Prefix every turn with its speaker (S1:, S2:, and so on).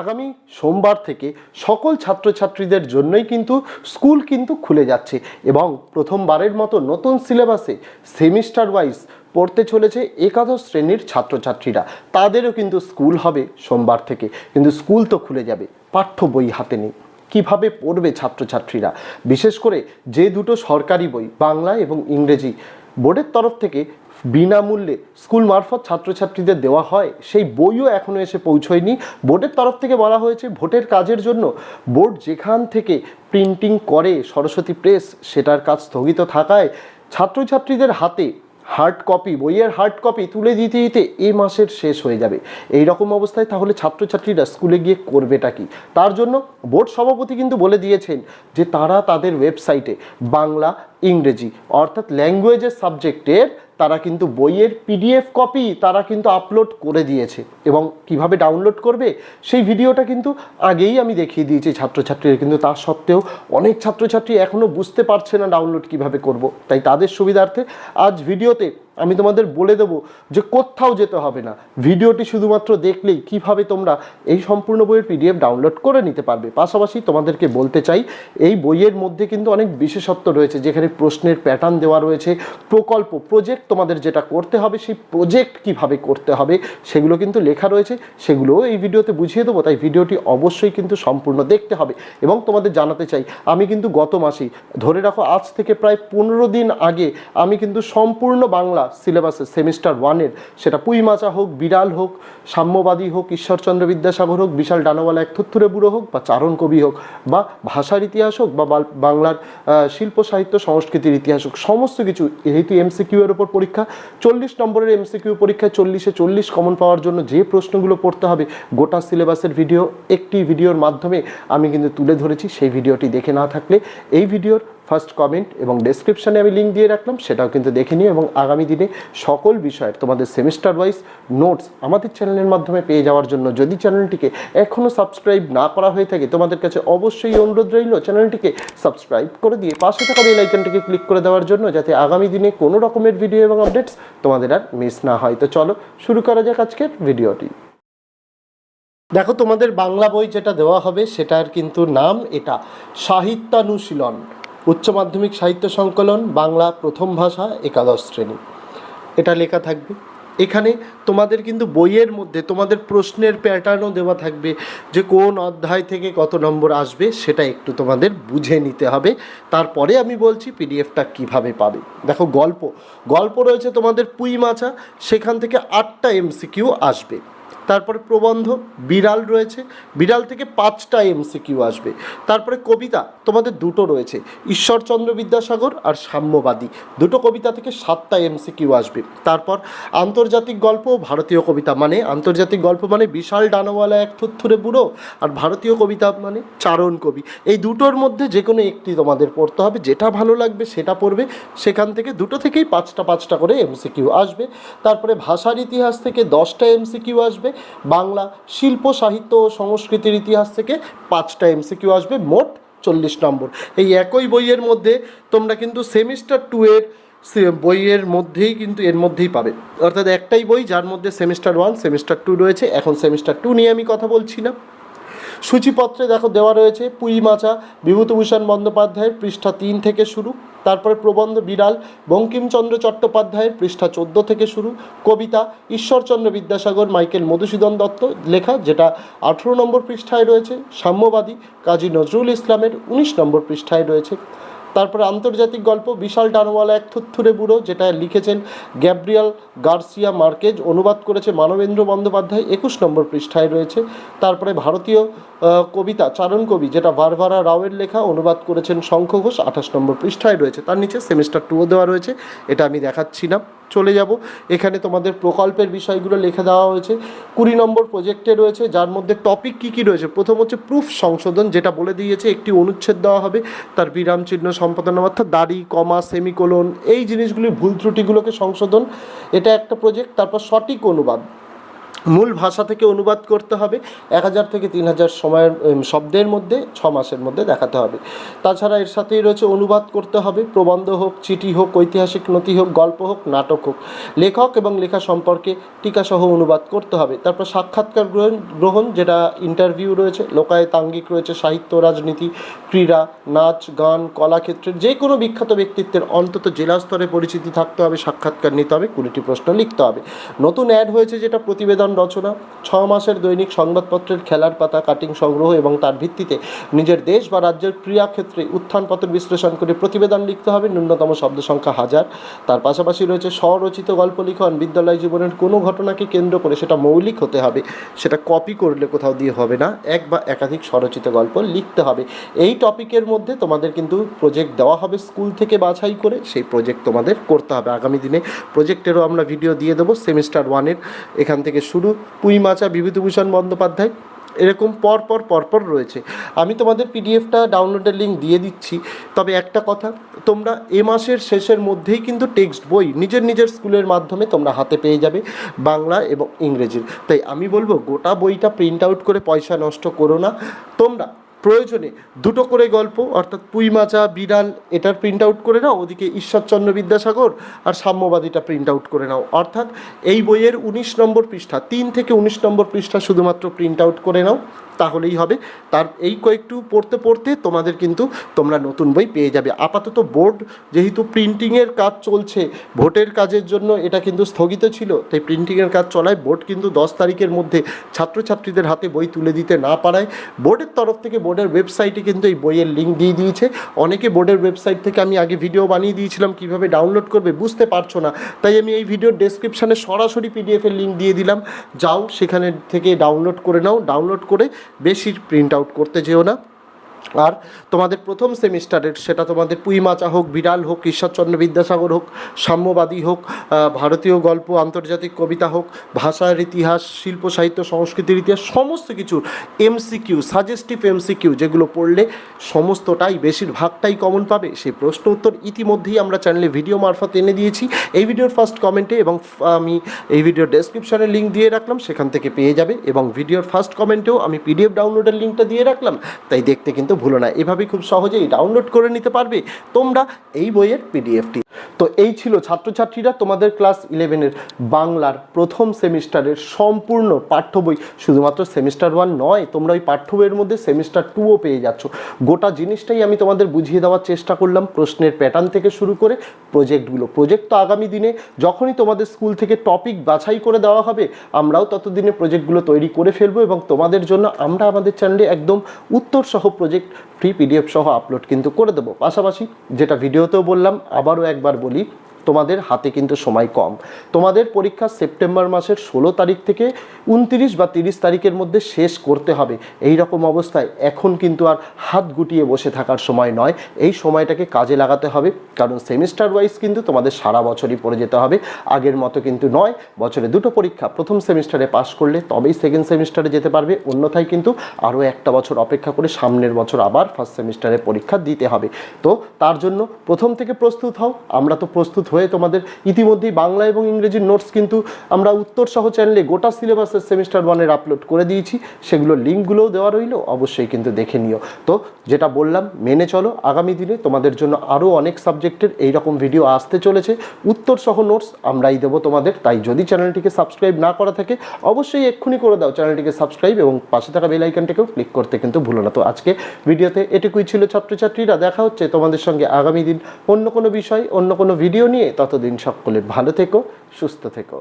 S1: আগামী সোমবার থেকে সকল ছাত্রছাত্রীদের জন্যই কিন্তু স্কুল কিন্তু খুলে যাচ্ছে এবং প্রথমবারের মতো নতুন সিলেবাসে সেমিস্টার ওয়াইজ পড়তে চলেছে একাদশ শ্রেণির ছাত্রছাত্রীরা। তাদেরও কিন্তু স্কুল হবে সোমবার থেকে। কিন্তু স্কুল তো খুলে যাবে, পাঠ্য বই হাতে নেই। কীভাবে পড়বে ছাত্রছাত্রীরা? বিশেষ করে যে দুটো সরকারি বই, বাংলা এবং ইংরেজি বোর্ডের তরফ থেকে বিনামূল্যে স্কুল মারফত ছাত্রছাত্রীদের দেওয়া হয়। সেই বইও এখনও এসে পৌঁছয়নি। বোর্ডের তরফ থেকে বলা হয়েছে, ভোটের কাজের জন্য বোর্ড যেখান থেকে প্রিন্টিং করে সরস্বতী প্রেস, সেটার কাজ স্থগিত থাকায় ছাত্রছাত্রীদের হাতে হার্ড কপি, বইয়ের হার্ড কপি তুলে দিতে দিতে এ মাসের শেষ হয়ে যাবে। এই রকম অবস্থায় তাহলে ছাত্রছাত্রীরা স্কুলে গিয়ে করবেটা কি? তার জন্য বোর্ড সভাপতি কিন্তু বলে দিয়েছেন যে তারা তাদের ওয়েবসাইটে বাংলা ইংরেজি। অর্থাৎ ল্যাঙ্গুয়েজের সাবজেক্টের তারা কিন্তু বইয়ের পিডিএফ কপি তারা কিন্তু আপলোড করে দিয়েছে। এবং কীভাবে ডাউনলোড করবে, সেই ভিডিওটা কিন্তু আগেই আমি দেখিয়ে দিয়েছি ছাত্রছাত্রীরা। কিন্তু তার সত্ত্বেও অনেক ছাত্রছাত্রী এখনও বুঝতে পারছে না ডাউনলোড কীভাবে করব। তাই তাদের সুবিধার্থে আজ ভিডিওতে আমি তোমাদের বলে দেবো যে কোথাও যেতে হবে না। ভিডিওটি শুধুমাত্র দেখলেই কীভাবে তোমরা এই সম্পূর্ণ বইয়ের পিডিএফ ডাউনলোড করে নিতে পারবে। পাশাপাশি তোমাদেরকে বলতে চাই, এই বইয়ের মধ্যে কিন্তু অনেক বিশেষত্ব রয়েছে, যেখানে প্রশ্নের প্যাটার্ন দেওয়া রয়েছে, প্রকল্প প্রজেক্ট তোমাদের যেটা করতে হবে, সেই প্রজেক্ট কীভাবে করতে হবে, সেগুলো কিন্তু লেখা রয়েছে, সেগুলোও এই ভিডিওতে বুঝিয়ে দেবো, তাই ভিডিওটি অবশ্যই কিন্তু সম্পূর্ণ দেখতে হবে। এবং তোমাদের জানাতে চাই, আমি কিন্তু গত মাসেই, ধরে রাখো, আজ থেকে প্রায় পনেরো দিন আগে, আমি কিন্তু সম্পূর্ণ বাংলা সিলেবাসে সেমিস্টার ওয়ানের, সেটা পুইমাচা হোক, বিড়াল হোক, সাম্যবাদী হোক, ঈশ্বরচন্দ্র বিদ্যাসাগর হোক, বিশাল ডানাওয়ালা এক থুত্থুরে বুড়ো হোক, বা চারণ কবি হোক, বা ভাষার ইতিহাস হোক, বা বাংলার শিল্প, সাহিত্য, সংস্কৃতির ইতিহাস হোক, সমস্ত কিছু। যেহেতু এমসিকিউ এর উপর পরীক্ষা, চল্লিশ নম্বরের এমসিকিউ পরীক্ষায় চল্লিশে চল্লিশ কমন পাওয়ার জন্য যে প্রশ্নগুলো পড়তে হবে, গোটা সিলেবাসের ভিডিও, একটি ভিডিওর মাধ্যমে আমি কিন্তু তুলে ধরেছি, সেই ভিডিওটি দেখে না থাকলে এই ভিডিওর ফার্স্ট কমেন্ট এবং ডেসক্রিপশনে আমি লিঙ্ক দিয়ে রাখলাম, সেটাও কিন্তু দেখে নিও এবং আগামী দিনে সকল বিষয়ের তোমাদের সেমিস্টার ওয়াইজ নোটস আমাদের চ্যানেলের মাধ্যমে পেয়ে যাওয়ার জন্য যদি চ্যানেলটিকে এখনও সাবস্ক্রাইব না করা হয়ে থাকে, তোমাদের কাছে অবশ্যই অনুরোধ রইল চ্যানেলটিকে সাবস্ক্রাইব করে দিয়ে পাশে থাকা বেল আইকনটিকে ক্লিক করে দেওয়ার জন্য যাতে আগামী দিনে কোনো রকমের ভিডিও এবং আপডেটস তোমাদের আর মিস না হয়। তো চলো, শুরু করা যাক আজকের ভিডিওটি দেখো, তোমাদের বাংলা বই যেটা দেওয়া হবে সেটার কিন্তু নাম এটা, সাহিত্যানুশীলন। উচ্চ মাধ্যমিক সাহিত্য সংকলন, বাংলা প্রথম ভাষা, একাদশ শ্রেণি। এটা লেখা থাকবে। এখানে তোমাদের কিন্তু বইয়ের মধ্যে তোমাদের প্রশ্নের প্যাটার্নও দেওয়া থাকবে যে কোন অধ্যায় থেকে কত নম্বর আসবে, সেটা একটু তোমাদের বুঝে নিতে হবে। তারপরে আমি বলছি পিডিএফটা কীভাবে পাবে। দেখো গল্প। গল্প রয়েছে তোমাদের পুঁই মাছা, সেখান থেকে আটটা এমসিকিউ আসবে। তারপরে প্রবন্ধ, বিড়াল রয়েছে। বিড়াল থেকে পাঁচটা এমসিকিউ আসবে। তারপরে কবিতা, তোমাদের দুটো রয়েছে। ঈশ্বরচন্দ্র বিদ্যাসাগর আর সাম্যবাদী। দুটো কবিতা থেকে সাতটা এমসিকিউ আসবে। তারপর আন্তর্জাতিক গল্প, ভারতীয় কবিতা মানে আন্তর্জাতিক গল্প মানে বিশাল ডানাওয়ালা, এক থুত্থুরে বুড়ো, আর ভারতীয় কবিতা মানে চারণ কবি। এই দুটোর মধ্যে যে কোনো একটি তোমাদের পড়তে হবে, যেটা ভালো লাগবে সেটা পড়বে। সেখান থেকে দুটো থেকেই পাঁচটা পাঁচটা করে এমসিকিউ আসবে। তারপরে ভাষার ইতিহাস থেকে দশটা এমসিকিউ আসবে। বাংলা শিল্প, সাহিত্য ও সংস্কৃতির ইতিহাস থেকে পাঁচটা এমসিকিউ আসবে, মোট চল্লিশ নম্বর। এই একই বইয়ের মধ্যে তোমরা কিন্তু সেমিস্টার টু এর বইয়ের মধ্যেই কিন্তু এর মধ্যেই পাবে। অর্থাৎ একটাই বই, যার মধ্যে সেমিস্টার ওয়ান সেমিস্টার টু রয়েছে। এখন সেমিস্টার টু নিয়ে আমি কথা বলছি না। সূচিপত্রে দেখো দেওয়া রয়েছে পুঁই মাচা, বিভূতিভূষণ বন্দ্যোপাধ্যায়ের পৃষ্ঠা তিন থেকে শুরু, তারপরে প্রবন্ধ বিড়াল, বঙ্কিমচন্দ্র চট্টোপাধ্যায়ের পৃষ্ঠা চোদ্দ থেকে শুরু, কবিতা, ঈশ্বরচন্দ্র বিদ্যাসাগর, মাইকেল মধুসূদন দত্ত লেখা, যেটা আঠেরো নম্বর পৃষ্ঠায় রয়েছে, সাম্যবাদী কাজী নজরুল ইসলামের উনিশ নম্বর পৃষ্ঠায় রয়েছে। তারপরে আন্তর্জাতিক গল্প, বিশাল ডানওয়ালা এক থুত্থুরে বুড়ো যেটা লিখেছেন গ্যাব্রিয়াল গার্সিয়া মার্কেজ। অনুবাদ করেছে মানবেন্দ্র বন্দ্যোপাধ্যায়, একুশ নম্বর পৃষ্ঠায় রয়েছে। তারপরে ভারতীয় কবিতা, চারণ কবি, যেটা ভারভারা রাওয়ের লেখা, অনুবাদ করেছেন শঙ্খ ঘোষ, আঠাশ নম্বর পৃষ্ঠায় রয়েছে। তার নিচে সেমিস্টার টুও দেওয়া রয়েছে, এটা আমি দেখাচ্ছি না। চলে যাব। এখানে তোমাদের প্রকল্পের বিষয়গুলো লিখে দেওয়া হয়েছে। কুড়ি নম্বর প্রজেক্টে রয়েছে, যার মধ্যে টপিক কী কী রয়েছে? প্রথম হচ্ছে প্রুফ সংশোধন, যেটা বলে দিয়েছে, একটি অনুচ্ছেদ দেওয়া হবে। তার বিরাম চিহ্ন সম্পাদনা, অর্থাৎ দাড়ি, কমা সেমিকোলন এই জিনিসগুলি ভুল ত্রুটিগুলোকে সংশোধন। এটা একটা প্রজেক্ট তারপর সঠিক অনুবাদ। মূল ভাষা থেকে অনুবাদ করতে হবে। এক হাজার থেকে তিন হাজার সময়ের শব্দের মধ্যে, ছ মাসের মধ্যে দেখাতে হবে। তাছাড়া এর সাথেই রয়েছে অনুবাদ করতে হবে। প্রবন্ধ হোক, চিঠি হোক, ঐতিহাসিক নথি হোক, গল্প হোক, নাটক হোক। লেখক এবং লেখা সম্পর্কে টিকাসহ অনুবাদ করতে হবে। তারপর সাক্ষাৎকার গ্রহণ গ্রহণ, যেটা ইন্টারভিউ রয়েছে লোকায়তাঙ্গিক রয়েছে, সাহিত্য, রাজনীতি, ক্রীড়া, নাচ, গান, কলাক্ষেত্রের যে কোনো বিখ্যাত ব্যক্তিত্বের অন্তত জেলা স্তরে পরিচিতি থাকতে হবে, সাক্ষাৎকার নিতে হবে, কুড়িটি প্রশ্ন লিখতে হবে। নতুন অ্যাড হয়েছে যেটা প্রতিবেদন রচনা, ছ মাসের দৈনিক সংবাদপত্রের খেলার পাতা, কাটিং সংগ্রহ এবং তার ভিত্তিতে নিজের দেশ বা রাজ্যের ক্রিয়াক্ষেত্রে উত্থানপতন বিশ্লেষণ করে প্রতিবেদন লিখতে হবে। ন্যূনতম শব্দ সংখ্যা হাজার। তার পাশাপাশি রয়েছে স্বরচিত গল্প লিখন। বিদ্যালয় জীবনের কোনো ঘটনাকে কেন্দ্র করে সেটা মৌলিক হতে হবে। সেটা কপি করলে কোথাও দিয়ে হবে না। এক বা একাধিক স্বরচিত গল্প লিখতে হবে। এই টপিকের মধ্যে তোমাদের কিন্তু প্রজেক্ট দেওয়া হবে স্কুল থেকে বাছাই করে। সেই প্রজেক্ট তোমাদের করতে হবে। আগামী দিনে প্রজেক্টেরও আমরা ভিডিও দিয়ে দেবো। সেমিস্টার ওয়ানের এখান থেকে শুরু পুঁই মাচা বিভূতিভূষণ বন্দ্যোপাধ্যায়, এরকম পর পর পর পর রয়েছে। আমি তোমাদের পিডিএফটা ডাউনলোডের লিঙ্ক দিয়ে দিচ্ছি। তবে একটা কথা, তোমরা এ মাসের শেষের মধ্যেই কিন্তু টেক্সট বই নিজের নিজের স্কুলের মাধ্যমে তোমরা হাতে পেয়ে যাবে, বাংলা এবং ইংরেজির। তাই আমি বলব, গোটা বইটা প্রিন্ট আউট করে পয়সা নষ্ট করো না। তোমরা প্রয়োজনে দুটো করে গল্প, অর্থাৎ পুঁই মাচা, বিড়াল, এটার প্রিন্ট আউট করে নাও, ওদিকে ঈশ্বরচন্দ্র বিদ্যাসাগর আর সাম্যবাদীটা প্রিন্ট আউট করে নাও। অর্থাৎ এই বইয়ের উনিশ নম্বর পৃষ্ঠা, তিন থেকে উনিশ নম্বর পৃষ্ঠা শুধুমাত্র প্রিন্ট আউট করে নাও, তাহলেই হবে। তার এই কয়েকটু পড়তে পড়তে তোমাদের কিন্তু তোমরা নতুন বই পেয়ে যাবে। আপাতত বোর্ড যেহেতু প্রিন্টিংয়ের কাজ চলছে, ভোটের কাজের জন্য এটা কিন্তু স্থগিত ছিল, তাই প্রিন্টিংয়ের কাজ চলায় বোর্ড কিন্তু দশ তারিখের মধ্যে ছাত্রছাত্রীদের হাতে বই তুলে দিতে না পারায় বোর্ডের তরফ থেকে বোর্ডের ওয়েবসাইটে কিন্তু এই বইয়ের লিঙ্ক দিয়ে দিয়েছে। অনেকে বোর্ডের ওয়েবসাইট থেকে আমি আগে ভিডিও বানিয়ে দিয়েছিলাম, কীভাবে ডাউনলোড করবে বুঝতে পারছ না। তাই আমি এই ভিডিওর ডেসক্রিপশানে সরাসরি পিডিএফের লিঙ্ক দিয়ে দিলাম। যাও, সেখানে থেকে ডাউনলোড করে নাও। ডাউনলোড করে বেশি প্রিন্ট আউট করতে যেও না। আর তোমাদের প্রথম সেমিস্টারের সেটা তোমাদের পুঁই মাচা হোক, বিড়াল হোক, ঈশ্বরচন্দ্র বিদ্যাসাগর হোক, সাম্যবাদী হোক ভারতীয় গল্প, আন্তর্জাতিক কবিতা হোক, ভাষার ইতিহাস, শিল্প, সাহিত্য, সংস্কৃতির ইতিহাস, সমস্ত কিছুর এমসিকিউ সাজেস্টিভ এমসিকিউ যেগুলো পড়লে সমস্তটাই বেশিরভাগটাই কমন পাবে। সেই প্রশ্ন উত্তর ইতিমধ্যেই আমরা চ্যানেলে ভিডিও মারফত এনে দিয়েছি। এই ভিডিওর ফার্স্ট কমেন্টে এবং আমি এই ভিডিওর ডেসক্রিপশনে লিঙ্ক দিয়ে রাখলাম, সেখান থেকে পেয়ে যাবে এবং ভিডিওর ফার্স্ট কমেন্টেও আমি পিডিএফ ডাউনলোডের লিঙ্কটা দিয়ে রাখলাম। তাই দেখতে কিন্তু ভুলো না। এভাবেই খুব সহজেই ডাউনলোড করে নিতে পারবে তোমরা এই বইয়ের পিডিএফটি তো এই ছিল ছাত্রছাত্রীরা তোমাদের ক্লাস ইলেভেনের বাংলার প্রথম সেমিস্টারের সম্পূর্ণ পাঠ্য বই। শুধুমাত্র সেমিস্টার ওয়ান নয়, তোমরা ওই পাঠ্য বইয়ের মধ্যে সেমিস্টার টুও পেয়ে যাচ্ছ। গোটা জিনিসটাই আমি তোমাদের বুঝিয়ে দেওয়ার চেষ্টা করলাম প্রশ্নের প্যাটার্ন থেকে শুরু করে প্রজেক্টগুলো প্রজেক্ট তো আগামী দিনে যখনই তোমাদের স্কুল থেকে টপিক বাছাই করে দেওয়া হবে, আমরাও ততদিনে প্রজেক্টগুলো তৈরি করে ফেলব এবং তোমাদের জন্য আমরা আমাদের চ্যানেলে একদম উত্তর সহ প্রজেক্ট ফ্রি পিডিএফ সহ আপলোড কিন্তু করে দেবো। পাশাপাশি যেটা ভিডিওতেও বললাম, আবারও একবার বলি তোমাদের হাতে কিন্তু সময় কম। তোমাদের পরীক্ষা সেপ্টেম্বর মাসের ষোলো তারিখ থেকে উনতিরিশ বা তিরিশ তারিখের মধ্যে শেষ করতে হবে। এই রকম অবস্থায় এখন কিন্তু আর হাত গুটিয়ে বসে থাকার সময় নয়। এই সময়টাকে কাজে লাগাতে হবে। কারণ সেমিস্টার ওয়াইজ কিন্তু তোমাদের সারা বছরই পড়ে যেতে হবে। আগের মতো কিন্তু নয়। বছরে দুটো পরীক্ষা। প্রথম সেমিস্টারে পাশ করলে তবেই সেকেন্ড সেমিস্টারে যেতে পারবে। অন্যথায় কিন্তু আরও একটা বছর অপেক্ষা করে সামনের বছর আবার ফার্স্ট সেমিস্টারে পরীক্ষা দিতে হবে। তো তার জন্য প্রথম থেকে প্রস্তুত হও। আমরা তো প্রস্তুত হয়ে তোমাদের ইতিমধ্যেই বাংলা এবং ইংরেজির নোটস কিন্তু আমরা উত্তর সহ চ্যানেলে গোটা সিলেবাসের সেমিস্টার ওয়ানের আপলোড করে দিয়েছি। সেগুলোর লিঙ্কগুলোও দেওয়া রইল, অবশ্যই কিন্তু দেখে নিও। তো যেটা বললাম, মেনে চলো, আগামী দিনে তোমাদের জন্য আরও অনেক সাবজেক্টের এইরকম ভিডিও আসতে চলেছে। উত্তর সহ নোটস আমরাই দেবো তোমাদের। তাই যদি চ্যানেলটিকে সাবস্ক্রাইব না করা থাকে, অবশ্যই এক্ষুনি করে দাও চ্যানেলটিকে সাবস্ক্রাইব এবং পাশে থাকা বেল ক্লিক করতে কিন্তু ভুলো না। তো আজকে ভিডিওতে এটুকুই ছিল ছাত্রছাত্রীরা। দেখা হচ্ছে তোমাদের সঙ্গে আগামী দিন অন্য কোনো বিষয়, অন্য কোনো ভিডিও নিয়ে। ততদিন সকলে ভালো থেকো সুস্থ থেকো।